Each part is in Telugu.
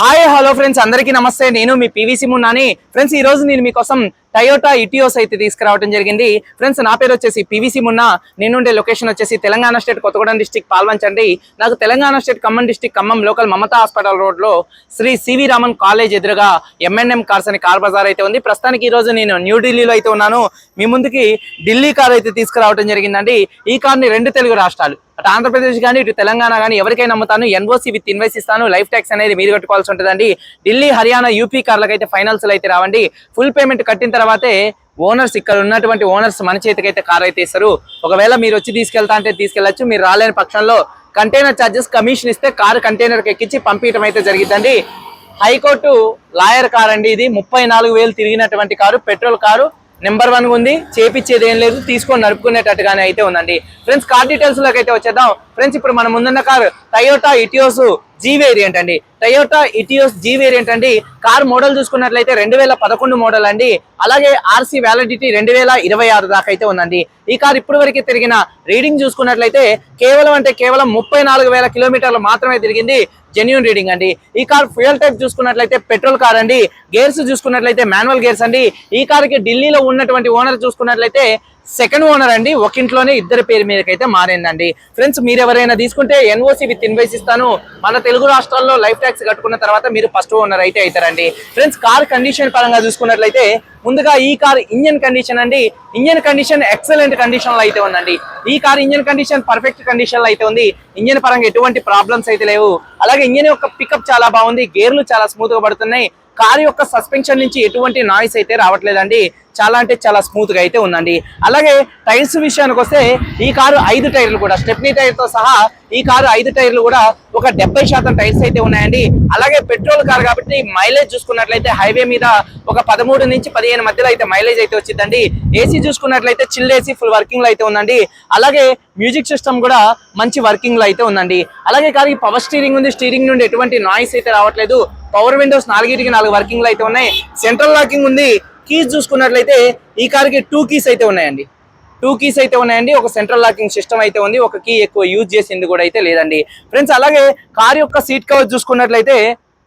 హాయ్ హలో ఫ్రెండ్స్ అందరికీ నమస్తే. నేను మీ పీవీసీ మున్నాని. ఫ్రెండ్స్ ఈ రోజు నేను మీకోసం టయోటా ఇటియోస్ అయితే తీసుకురావడం జరిగింది. ఫ్రెండ్స్ నా పేరు వచ్చేసి పీవీసీ మున్నా. నేనుండే లొకేషన్ వచ్చేసి తెలంగాణ స్టేట్ కొత్తగూడెం డిస్టిక్ పాల్వంచండి నాకు Telangana state Khammam district Khammam local Mamata hospital రోడ్లో శ్రీ సివి రామన్ కాలేజ్ ఎదురుగా ఎంఎన్ఎం కార్స్ అని కార్ బజార్ అయితే ఉంది. ప్రస్తుతానికి ఈ రోజు నేను న్యూఢిల్లీలో అయితే ఉన్నాను. మీ ముందుకి ఢిల్లీ కార్ అయితే తీసుకురావడం జరిగిందండి. ఈ కార్ని రెండు తెలుగు రాష్ట్రాలు. అటు ఆంధ్రప్రదేశ్ కానీ ఇటు తెలంగాణ కానీ ఎవరికైనా అమ్ముతాను ఎన్ఓసి విత్ ఇన్వైస్ ఇస్తాను. లైఫ్ ట్యాక్స్ అనేది మీరు కట్టుకోవాల్సి ఉంటుందండి. ఢిల్లీ హర్యానా యూపీ కార్లకు అయితే ఫైనల్స్ అయితే రావండి. ఫుల్ పేమెంట్ కట్టిన తర్వాతే ఓనర్స్ ఇక్కడ ఉన్నటువంటి ఓనర్స్ మన చేతికైతే కార్ అయితే ఇస్తారు. ఒకవేళ మీరు వచ్చి తీసుకెళ్తా అంటే తీసుకెళ్ళొచ్చు మీరు రాలేని పక్షంలో కంటైనర్ ఛార్జెస్ కమిషన్ ఇస్తే కారు కంటైనర్కి ఎక్కించి పంపించడం అయితే జరిగిద్దండి. హైకోర్టు లాయర్ కార్ అండి ఇది. ముప్పై నాలుగు వేలు తిరిగినటువంటి car petrol car. Number one ఉంది. చేపించేది ఏం లేదు. తీసుకొని నడుపుకునేటట్టుగానే అయితే ఉందండి. ఫ్రెండ్స్ కార్ డీటెయిల్స్లోకి అయితే వచ్చేద్దాం. ఫ్రెండ్స్ ఇప్పుడు మనం ముందున్న car Toyota Etios G variant అండి. టయోటా ఇటియోస్ జీ వేరియంట్ అండి. కార్ మోడల్ చూసుకున్నట్లయితే రెండు వేల పదకొండు మోడల్ అండి. అలాగే ఆర్సీ వ్యాలిడిటీ రెండు వేల ఇరవై ఆరు దాకా అయితే ఉందండి. ఈ కార్ ఇప్పుడు వరకు తిరిగిన రీడింగ్ చూసుకున్నట్లయితే కేవలం అంటే కేవలం ముప్పై నాలుగు వేల కిలోమీటర్లు మాత్రమే తిరిగింది జెన్యున్ రీడింగ్ అండి. ఈ కార్ ఫ్యూయల్ టైప్ చూసుకున్నట్లయితే పెట్రోల్ కార్ అండి. గేర్స్ చూసుకున్నట్లయితే మాన్యువల్ గేర్స్ అండి. ఈ కార్కి ఢిల్లీలో ఉన్నటువంటి ఓనర్ చూసుకున్నట్లయితే సెకండ్ ఓనర్ అండి. ఒక ఇంట్లోనే ఇద్దరు పేరు మీదకైతే మారిందండి. ఫ్రెండ్స్ మీరు ఎవరైనా తీసుకుంటే ఎన్ఓసి విత్ ఇన్వైస్ ఇస్తాను. మన తెలుగు రాష్ట్రాల్లో లైఫ్ ట్యాక్స్ కట్టుకున్న తర్వాత మీరు ఫస్ట్ ఓనర్ అయితే అవుతారండి. ఫ్రెండ్స్ కార్ కండిషన్ పరంగా చూసుకున్నట్లయితే ముందుగా ఈ కార్ ఇంజన్ కండిషన్ అండి. ఇంజన్ కండిషన్ ఎక్సలెంట్ కండిషన్లో అయితే ఉందండి. ఈ కార్ ఇంజన్ కండిషన్ పర్ఫెక్ట్ కండిషన్లో అయితే ఉంది. ఇంజన్ పరంగా ఎటువంటి ప్రాబ్లమ్స్ అయితే లేవు. అలాగే ఇంజన్ యొక్క పికప్ చాలా బాగుంది. గేర్లు చాలా స్మూత్గా పడుతున్నాయి. కార్ యొక్క సస్పెన్షన్ నుంచి ఎటువంటి నాయిస్ అయితే రావట్లేదండి. చాలా అంటే చాలా స్మూత్గా అయితే ఉందండి. అలాగే టైర్స్ విషయానికి వస్తే ఈ కారు ఐదు టైర్లు కూడా స్టెప్నీ టైర్తో సహా ఈ కారు ఐదు టైర్లు కూడా ఒక డెబ్బై శాతం టైర్స్ అయితే ఉన్నాయండి. అలాగే పెట్రోల్ కారు కాబట్టి మైలేజ్ చూసుకున్నట్లయితే హైవే మీద ఒక పదమూడు నుంచి పదిహేను మధ్యలో అయితే మైలేజ్ అయితే వచ్చిందండి. ఏసీ చూసుకున్నట్లయితే చిల్ ఏసీ ఫుల్ వర్కింగ్లో అయితే ఉందండి. అలాగే మ్యూజిక్ సిస్టమ్ కూడా మంచి వర్కింగ్లో అయితే ఉందండి. అలాగే కార్ పవర్ స్టీరింగ్ ఉంది. స్టీరింగ్ నుండి ఎటువంటి నాయిస్ అయితే రావట్లేదు. పవర్ విండోస్ నాలుగిటికి నాలుగు వర్కింగ్లు అయితే ఉన్నాయి. సెంట్రల్ లాకింగ్ ఉంది. కీస్ చూసుకున్నట్లయితే ఈ కార్కి టూ కీస్ అయితే ఉన్నాయండి. టూ కీస్ అయితే ఉన్నాయండి. ఒక సెంట్రల్ లాకింగ్ సిస్టమ్ అయితే ఉంది. ఒక కీ ఎక్కువ యూజ్ చేసింది కూడా అయితే లేదండి. ఫ్రెండ్స్ అలాగే కార్ యొక్క సీట్ కవర్ చూసుకున్నట్లయితే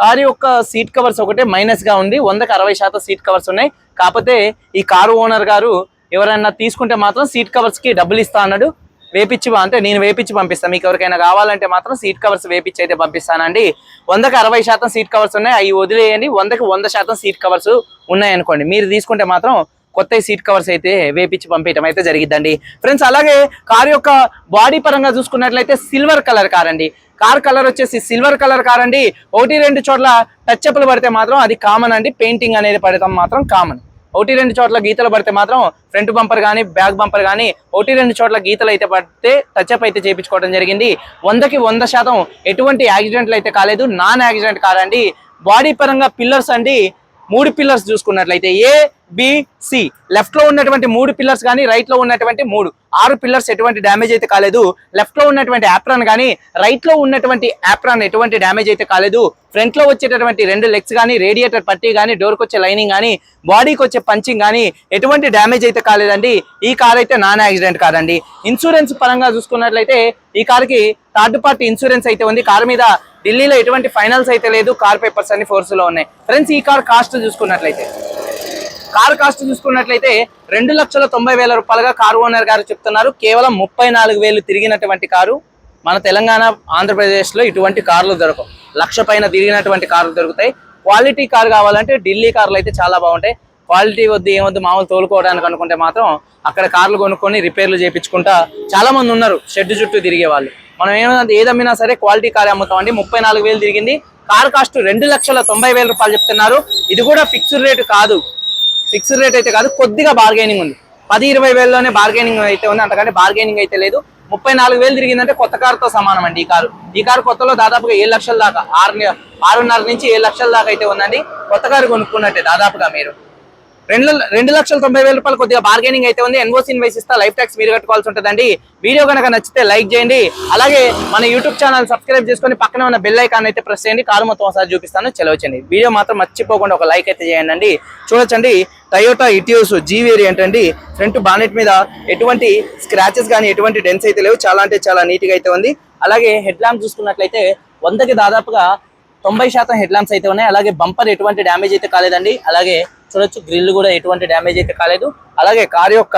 కార్ యొక్క సీట్ కవర్స్ ఒకటే మైనస్గా ఉంది. వందకు అరవై శాతం సీట్ కవర్స్ ఉన్నాయి. కాకపోతే ఈ కారు ఓనర్ గారు ఎవరైనా తీసుకుంటే మాత్రం సీట్ కవర్స్కి డబ్బులు ఇస్తా అన్నాడు. వేపించి అంటే నేను వేపించి పంపిస్తాను మీకు ఎవరికైనా కావాలంటే మాత్రం సీట్ కవర్స్ వేపించి అయితే పంపిస్తానండి. వందకి అరవై శాతం సీట్ కవర్స్ ఉన్నాయి. అవి వదిలేయండి. వందకి వంద శాతం సీట్ కవర్స్ ఉన్నాయి అనుకోండి. మీరు తీసుకుంటే మాత్రం కొత్త సీట్ కవర్స్ అయితే వేపించి పంపించడం అయితే జరిగిద్దండి. ఫ్రెండ్స్ అలాగే కార్ యొక్క బాడీ పరంగా చూసుకున్నట్లయితే సిల్వర్ కలర్ కార్ అండి. కార్ కలర్ వచ్చేసి సిల్వర్ కలర్ కార్ అండి. ఒకటి రెండు చోట్ల టచ్ అప్లు పడితే మాత్రం అది కామన్ అండి. పెయింటింగ్ అనేది పడటం మాత్రం కామన్. ఒకటి రెండు చోట్ల గీతలు పడితే మాత్రం ఫ్రంట్ బంపర్ కానీ బ్యాక్ బంపర్ కానీ ఒకటి రెండు చోట్ల గీతలు అయితే పడితే టచ్అప్ అయితే చేయించుకోవడం జరిగింది. వందకి వంద శాతం ఎటువంటి యాక్సిడెంట్లు అయితే కాలేదు. నాన్ యాక్సిడెంట్ కాదండి. బాడీ పరంగా పిల్లర్స్ అండి. మూడు పిల్లర్స్ చూసుకున్నట్లయితే ఏ బిసి లెఫ్ట్లో ఉన్నటువంటి మూడు పిల్లర్స్ కానీ రైట్లో ఉన్నటువంటి మూడు. ఆరు పిల్లర్స్ ఎటువంటి డ్యామేజ్ అయితే కాలేదు. లెఫ్ట్లో ఉన్నటువంటి యాప్రాన్ కానీ రైట్లో ఉన్నటువంటి యాప్రాన్ ఎటువంటి డ్యామేజ్ అయితే కాలేదు. ఫ్రంట్లో వచ్చేటటువంటి రెండు లెగ్స్ కానీ రేడియేటర్ పట్టి కానీ డోర్కి వచ్చే లైనింగ్ కానీ బాడీకి వచ్చే పంచింగ్ కానీ ఎటువంటి డ్యామేజ్ అయితే కాలేదండి. ఈ కార్ అయితే నాన్ యాక్సిడెంట్ కాదండి ఇన్సూరెన్స్ పరంగా చూసుకున్నట్లయితే ఈ కార్కి థర్డ్ పార్టీ ఇన్సూరెన్స్ అయితే ఉంది. కార్ మీద ఢిల్లీలో ఎటువంటి ఫైనల్స్ అయితే లేదు. కార్ పేపర్స్ అన్ని ఫోర్స్లో ఉన్నాయి. ఫ్రెండ్స్ ఈ కార్ కాస్ట్ చూసుకున్నట్లయితే. కార్ కాస్ట్ చూసుకున్నట్లయితే రెండు లక్షల తొంభై వేల రూపాయలుగా కారు ఓనర్ గారు చెప్తున్నారు. కేవలం ముప్పై నాలుగు వేలు తిరిగినటువంటి కారు. మన తెలంగాణ ఆంధ్రప్రదేశ్లో ఇటువంటి కార్లు దొరకవు. లక్ష పైన తిరిగినటువంటి కార్లు దొరుకుతాయి. క్వాలిటీ కార్ కావాలంటే ఢిల్లీ కార్లు అయితే చాలా బాగుంటాయి. క్వాలిటీ వద్దు ఏమొద్దు మామూలు తోలుకోవడానికి అనుకుంటే మాత్రం అక్కడ కార్లు కొనుక్కొని రిపేర్లు చేయించుకుంటా చాలా మంది ఉన్నారు షెడ్ చుట్టూ తిరిగే వాళ్ళు. మనం ఏమైనా ఏదమ్మినా సరే క్వాలిటీ కార్ అమ్ముతామండి. ముప్పై నాలుగు వేలు తిరిగింది. కార్ కాస్ట్ రెండు లక్షల తొంభై వేల రూపాయలు చెప్తున్నారు. ఇది కూడా ఫిక్స్డ్ రేటు కాదు. ఫిక్స్డ్ రేట్ అయితే కాదు కొద్దిగా బార్గెనింగ్ ఉంది. పది ఇరవై వేలలోనే బార్గెనింగ్ అయితే ఉంది అంతకంటే బార్గెనింగ్ అయితే లేదు. ముప్పై నాలుగు వేలు తిరిగిందంటే కొత్త కారుతో సమానం అండి ఈ కారు. ఈ కారు కొత్తలో దాదాపుగా ఏడు లక్షల దాకా ఆరు ఆరున్నర నుంచి ఏడు లక్షల దాకా అయితే ఉందండి. కొత్త కారు కొనుక్కున్నట్టే దాదాపుగా మీరు. రెండు రెండు లక్షల తొంభై వేల రూపాయలు కొద్దిగా బార్గెనింగ్ అయితే ఉంది. ఎన్ఓసి ఇన్వైస్ ఇస్తా లైఫ్ ట్యాక్స్ మీరు కట్టుకోవాల్సి ఉంటుందండి. వీడియో కనుక నచ్చితే లైక్ చేయండి. అలాగే మన యూట్యూబ్ ఛానల్ సబ్స్క్రైబ్ చేసుకొని పక్కన ఉన్న బెల్ ఐకాన్ అయితే ప్రెస్ చేయండి. కారు మొత్తం ఒకసారి చూపిస్తాను చెలవచ్చండి వీడియో మాత్రం మర్చిపోకుండా ఒక లైక్ అయితే చేయండి చూడొచ్చండి టయోటా ఇటియోస్ జీ వేరియంట్ అండి. ఫ్రంట్ బానెట్ మీద ఎటువంటి స్క్రాచెస్ కానీ ఎటువంటి డెన్స్ అయితే లేవు. చాలా అంటే చాలా నీట్గా అయితే ఉంది. అలాగే హెడ్ ల్యాంప్ చూసుకున్నట్లయితే వందకి దాదాపుగా తొంభై శాతం హెడ్ ల్యాంప్స్ అయితే ఉన్నాయి. అలాగే బంపర్ ఎటువంటి డ్యామేజ్ అయితే కాలేదండి. అలాగే చూడొచ్చు. గ్రిల్ కూడా ఎటువంటి డ్యామేజ్ అయితే కాలేదు. అలాగే కార్ యొక్క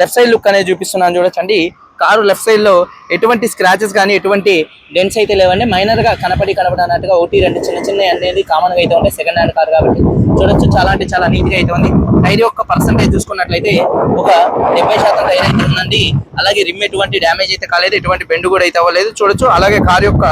లెఫ్ట్ సైడ్ లుక్ అనేది చూపిస్తున్నాను చూడొచ్చండి. కారు లెఫ్ట్ సైడ్లో ఎటువంటి స్క్రాచెస్ కానీ ఎటువంటి డెన్స్ అయితే లేవండి. మైనర్గా కనపడి కనపడనట్టుగా ఒకటి రెండు చిన్న చిన్న అనేది కామన్గా అయితే ఉంటాయి. సెకండ్ హ్యాండ్ కార్ కాబట్టి చూడొచ్చు. చాలా అంటే చాలా నీట్గా అయితే ఉంది. టైర్ యొక్క పర్సంటేజ్ చూసుకున్నట్లయితే ఒక డెబ్బై శాతం టైర్ అయితే ఉందండి. అలాగే రిమ్ ఎటువంటి డ్యామేజ్ అయితే కాలేదు. ఎటువంటి బెండ్ కూడా అయితే అవ్వలేదు. చూడొచ్చు. అలాగే కార్ యొక్క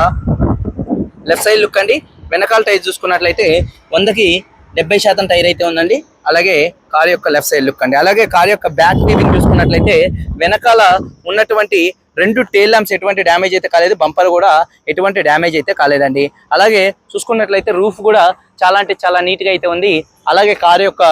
లెఫ్ట్ సైడ్ లుక్ అండి. వెనకాల టైర్ చూసుకున్నట్లయితే వందకి డెబ్బై శాతం టైర్ అయితే ఉందండి. అలాగే కార్ యొక్క లెఫ్ట్ సైడ్ లుక్ అండి. అలాగే కార్ యొక్క బ్యాక్ వీవింగ్ చూసుకున్నట్లయితే వెనకాల ఉన్నటువంటి రెండు టేల్ ల్యాంప్స్ ఎటువంటి డ్యామేజ్ అయితే కాలేదు. బంపర్ కూడా ఎటువంటి డ్యామేజ్ అయితే కాలేదండి. అలాగే చూసుకున్నట్లయితే రూఫ్ కూడా చాలా అంటే చాలా నీట్గా అయితే ఉంది. అలాగే కారు యొక్క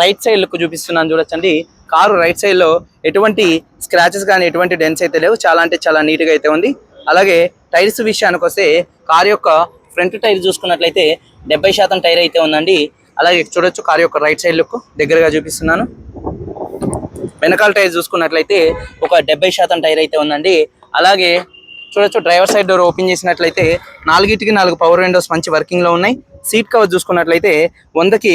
రైట్ సైడ్ లుక్ చూపిస్తున్నాను చూడొచ్చండి. కారు రైట్ సైడ్లో ఎటువంటి స్క్రాచెస్ కానీ ఎటువంటి డెన్స్ అయితే లేవు. చాలా అంటే చాలా నీట్గా అయితే ఉంది. అలాగే టైర్స్ విషయానికి వస్తే కార్ యొక్క ఫ్రంట్ టైర్ చూసుకున్నట్లయితే డెబ్బై శాతం టైర్ అయితే ఉందండి. అలాగే చూడొచ్చు కార్ యొక్క రైట్ సైడ్ లుక్ దగ్గరగా చూపిస్తున్నాను. వెనకాల టైర్ చూసుకున్నట్లయితే ఒక డెబ్బై శాతం టైర్ అయితే ఉందండి. అలాగే చూడొచ్చు డ్రైవర్ సైడ్ డోర్ ఓపెన్ చేసినట్లయితే నాలుగిటికి నాలుగు పవర్ విండోస్ మంచి వర్కింగ్లో ఉన్నాయి. సీట్ కవర్ చూసుకున్నట్లయితే వందకి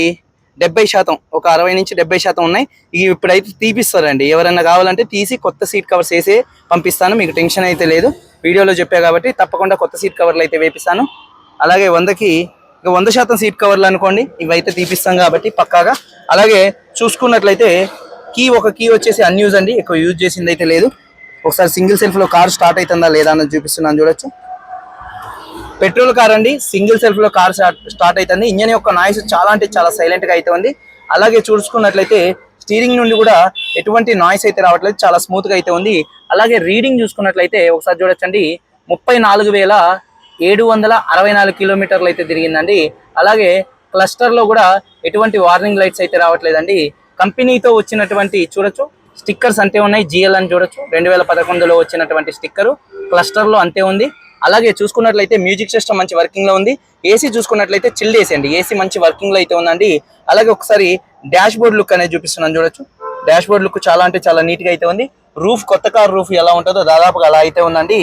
డెబ్బై శాతం ఒక అరవై నుంచి డెబ్బై శాతం ఉన్నాయి. ఇవి ఇప్పుడైతే తీపిస్తారండి. ఎవరైనా కావాలంటే తీసి కొత్త సీట్ కవర్స్ వేసి పంపిస్తాను మీకు టెన్షన్ అయితే లేదు. వీడియోలో చెప్పా కాబట్టి తప్పకుండా కొత్త సీట్ కవర్లు అయితే వేపిస్తాను. అలాగే వందకి ఇక వంద శాతం సీట్ కవర్లు అనుకోండి ఇవైతే తీపిస్తాం కాబట్టి పక్కాగా. అలాగే చూసుకున్నట్లయితే కీ ఒక కీ వచ్చేసి అన్యూజ్ అండి ఎక్కువ యూజ్ చేసింది అయితే లేదు. ఒకసారి సింగిల్ సెల్ఫ్లో కార్ స్టార్ట్ అవుతుందా లేదా అని చూపిస్తున్నాను చూడొచ్చు. పెట్రోల్ కార్ అండి సింగిల్ సెల్ఫ్లో కార్ స్టార్ట్ అవుతుంది. ఇంజన్ యొక్క నాయిస్ చాలా అంటే చాలా సైలెంట్గా అయితే ఉంది. అలాగే చూసుకున్నట్లయితే స్టీరింగ్ నుండి కూడా ఎటువంటి నాయిస్ అయితే రావట్లేదు చాలా స్మూత్గా అయితే ఉంది. అలాగే రీడింగ్ చూసుకున్నట్లయితే ఒకసారి చూడొచ్చండి ముప్పై నాలుగు వేల ఏడు వందల అరవై నాలుగు కిలోమీటర్లు అయితే తిరిగిందండి. అలాగే క్లస్టర్లో కూడా ఎటువంటి వార్నింగ్ లైట్స్ అయితే రావట్లేదండి. కంపెనీతో వచ్చినటువంటి చూడొచ్చు స్టిక్కర్స్ అంతే ఉన్నాయి జిఎల్ అని చూడొచ్చు. రెండు వేల పదకొండులో వచ్చినటువంటి స్టిక్కర్ క్లస్టర్లో అంతే ఉంది. అలాగే చూసుకున్నట్లయితే మ్యూజిక్ సిస్టమ్ మంచి వర్కింగ్లో ఉంది. ఏసీ చూసుకున్నట్లయితే చిల్డ్ ఏసీ అండి. ఏసీ మంచి వర్కింగ్లో అయితే ఉందండి. అలాగే ఒకసారి డాష్ బోర్డ్ లుక్ అనేది చూపిస్తున్నాను చూడొచ్చు. డాష్ బోర్డ్ లుక్ చాలా అంటే చాలా నీట్గా అయితే ఉంది. రూఫ్ కొత్త కార్ రూఫ్ ఎలా ఉంటుందో దాదాపుగా అలా అయితే ఉందండి.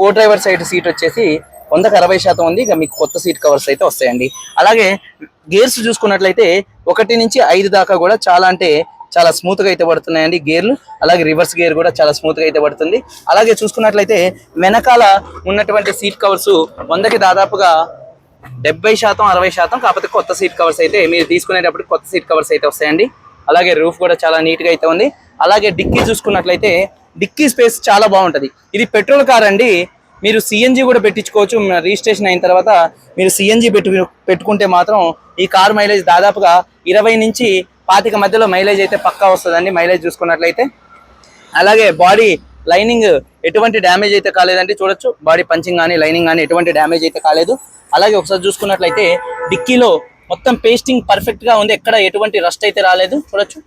కో డ్రైవర్ సైడ్ సీట్ వచ్చేసి వందకు అరవై శాతం ఉంది. ఇక మీకు కొత్త సీట్ కవర్స్ అయితే వస్తాయండి. అలాగే గేర్స్ చూసుకున్నట్లయితే ఒకటి నుంచి ఐదు దాకా కూడా చాలా అంటే చాలా స్మూత్గా అయితే పడుతున్నాయండి గేర్లు అలాగే రివర్స్ గేర్ కూడా చాలా స్మూత్గా అయితే పడుతుంది. అలాగే చూసుకున్నట్లయితే వెనకాల ఉన్నటువంటి సీట్ కవర్స్ వందకి దాదాపుగా డెబ్బై శాతం అరవై శాతం. కాకపోతే కొత్త సీట్ కవర్స్ అయితే మీరు తీసుకునేటప్పుడు కొత్త సీట్ కవర్స్ అయితే వస్తాయండి. అలాగే రూఫ్ కూడా చాలా నీట్గా అయితే ఉంది. అలాగే డిక్కీ చూసుకున్నట్లయితే డిక్కీ స్పేస్ చాలా బాగుంటది. ఇది పెట్రోల్ కార్ అండి. మీరు సిఎన్జి కూడా పెట్టించుకోవచ్చు. రిజిస్ట్రేషన్ అయిన తర్వాత మీరు సిఎన్జి పెట్టు పెట్టుకుంటే మాత్రం ఈ కార్ మైలేజ్ దాదాపుగా ఇరవై నుంచి పాతిక మధ్యలో మైలేజ్ అయితే పక్కా వస్తుందండి. మైలేజ్ చూసుకున్నట్లయితే. అలాగే బాడీ లైనింగ్ ఎటువంటి డ్యామేజ్ అయితే కాలేదండి. చూడొచ్చు. బాడీ పంచింగ్ కానీ లైనింగ్ కానీ ఎటువంటి డ్యామేజ్ అయితే కాలేదు. అలాగే ఒకసారి చూసుకున్నట్లయితే డిక్కీలో మొత్తం పేస్టింగ్ పర్ఫెక్ట్గా ఉంది. ఎక్కడ ఎటువంటి రస్ట్ అయితే రాలేదు. చూడొచ్చు.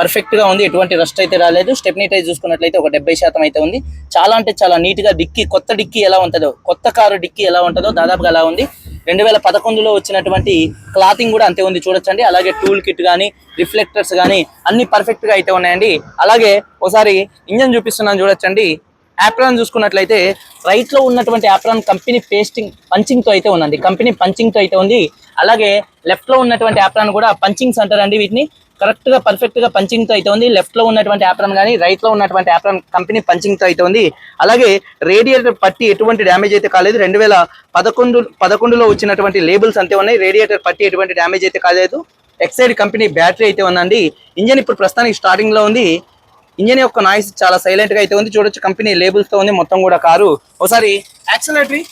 పర్ఫెక్ట్గా ఉంది. ఎటువంటి రస్ట్ అయితే రాలేదు. స్టెప్నీ టైర్ చూసుకున్నట్లయితే ఒక డెబ్బై శాతం అయితే ఉంది. చాలా అంటే చాలా నీట్గా డిక్కీ కొత్త డిక్కీ ఎలా ఉంటుందో కొత్త కారు డిక్కీ ఎలా ఉంటుందో దాదాపుగా అలా ఉంది. రెండు వేల పదకొండులో వచ్చినటువంటి క్లాతింగ్ కూడా అంతే ఉంది చూడొచ్చండి. అలాగే టూల్ కిట్ కానీ రిఫ్లెక్టర్స్ కానీ అన్ని పర్ఫెక్ట్గా అయితే ఉన్నాయండి. అలాగే ఒకసారి ఇంజన్ చూపిస్తున్నాను చూడొచ్చండి. యాప్రాన్ చూసుకున్నట్లయితే రైట్లో ఉన్నటువంటి యాప్రాన్ కంపెనీ పేస్టింగ్ పంచింగ్తో అయితే ఉందండి. కంపెనీ పంచింగ్తో అయితే ఉంది. అలాగే లెఫ్ట్లో ఉన్నటువంటి యాప్రాన్ కూడా పంచింగ్స్ అంటారండి వీటిని. కరెక్ట్గా పర్ఫెక్ట్గా పంచింగ్తో అయితే ఉంది లెఫ్ట్లో ఉన్నటువంటి యాప్రాన్ కానీ రైట్లో ఉన్నటువంటి యాప్రాన్ కంపెనీ పంచింగ్తో అయితే ఉంది అలాగే రేడియేటర్ పట్టి ఎటువంటి డ్యామేజ్ అయితే కాలేదు. రెండు వేల పదకొండు పదకొండులో వచ్చినటువంటి లేబుల్స్ అంతే ఉన్నాయి. రేడియేటర్ పట్టి ఎటువంటి డ్యామేజ్ అయితే కాలేదు. ఎక్సైడ్ కంపెనీ బ్యాటరీ అయితే ఉందండి. ఇంజన్ ఇప్పుడు ప్రస్తుతానికి స్టార్టింగ్లో ఉంది. ఇంజన్ యొక్క నాయిస్ చాలా సైలెంట్గా అయితే ఉంది. చూడొచ్చు కంపెనీ లేబుల్స్తో ఉంది. మొత్తం కూడా కారు. ఒకసారి యాక్సిలరేటరీ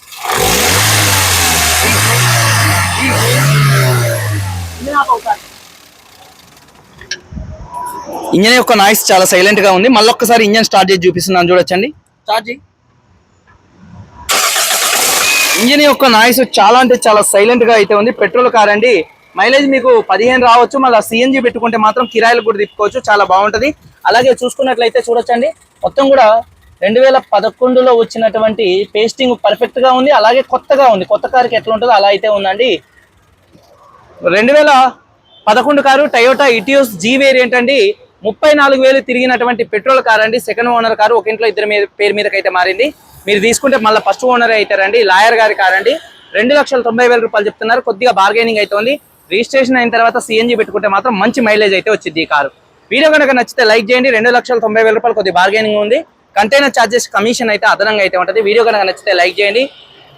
ఇంజన్ యొక్క నాయిస్ చాలా సైలెంట్గా ఉంది. మళ్ళీ ఒక్కసారి ఇంజన్ స్టార్ట్ చేసి చూపిస్తున్నాను చూడొచ్చండి. స్టార్ట్ చేయి ఇంజిన్ యొక్క నాయిస్ చాలా అంటే చాలా సైలెంట్గా అయితే ఉంది. పెట్రోల్ కార్ అండి మైలేజ్ మీకు పదిహేను రావచ్చు. మళ్ళీ సిఎన్జి పెట్టుకుంటే మాత్రం కిరాయిలు కూడా తిప్పుకోవచ్చు. చాలా బాగుంటది. అలాగే చూసుకున్నట్లయితే చూడొచ్చండి. మొత్తం కూడా రెండు వేల పదకొండులో వచ్చినటువంటి పేస్టింగ్ పర్ఫెక్ట్గా ఉంది. అలాగే కొత్తగా ఉంది. కొత్త కార్కి ఎట్లా ఉంటుందో అలా అయితే ఉందండి. రెండు వేల పదకొండు car Toyota Etios G variant అండి. ముప్పై నాలుగు వేలు తిరిగినటువంటి పెట్రోల్ కార్ అండి. సెకండ్ ఓనర్ కారు ఒక ఇంట్లో ఇద్దరు మీద పేరు మీదకైతే మారింది. మీరు తీసుకుంటే మళ్ళీ ఫస్ట్ ఓనర్ అవుతారండి లాయర్ గారి కార్ అండి. రెండు లక్షల తొంభై వేల రూపాయలు చెప్తున్నారు. కొద్దిగా బార్గెనింగ్ అవుతుంది రిజిస్ట్రేషన్ అయిన తర్వాత సిఎన్జి పెట్టుకుంటే మాత్రం మంచి మైలేజ్ అయితే వచ్చింది ఈ కారు. వీడియో కనుక నచ్చితే లైక్ చేయండి. రెండు లక్షల తొంభై వేల రూపాయలు కొద్దిగా బార్గెనింగ్ ఉంది. కంటైనర్ ఛార్జెస్ కమిషన్ అయితే అదనంగా అయితే ఉంటుంది. వీడియో కనుక నచ్చితే లైక్ చేయండి.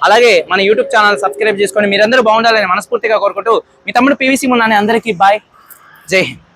అలాగే మన యూట్యూబ్ ఛానల్ సబ్స్క్రైబ్ చేసుకొని మీరందరూ బాగుండాలని మనస్ఫూర్తిగా కోరుకుంటూ మీ తమ్ముడు పివిసి మున్నాని అందరికీ బాయ్. జై హింద్.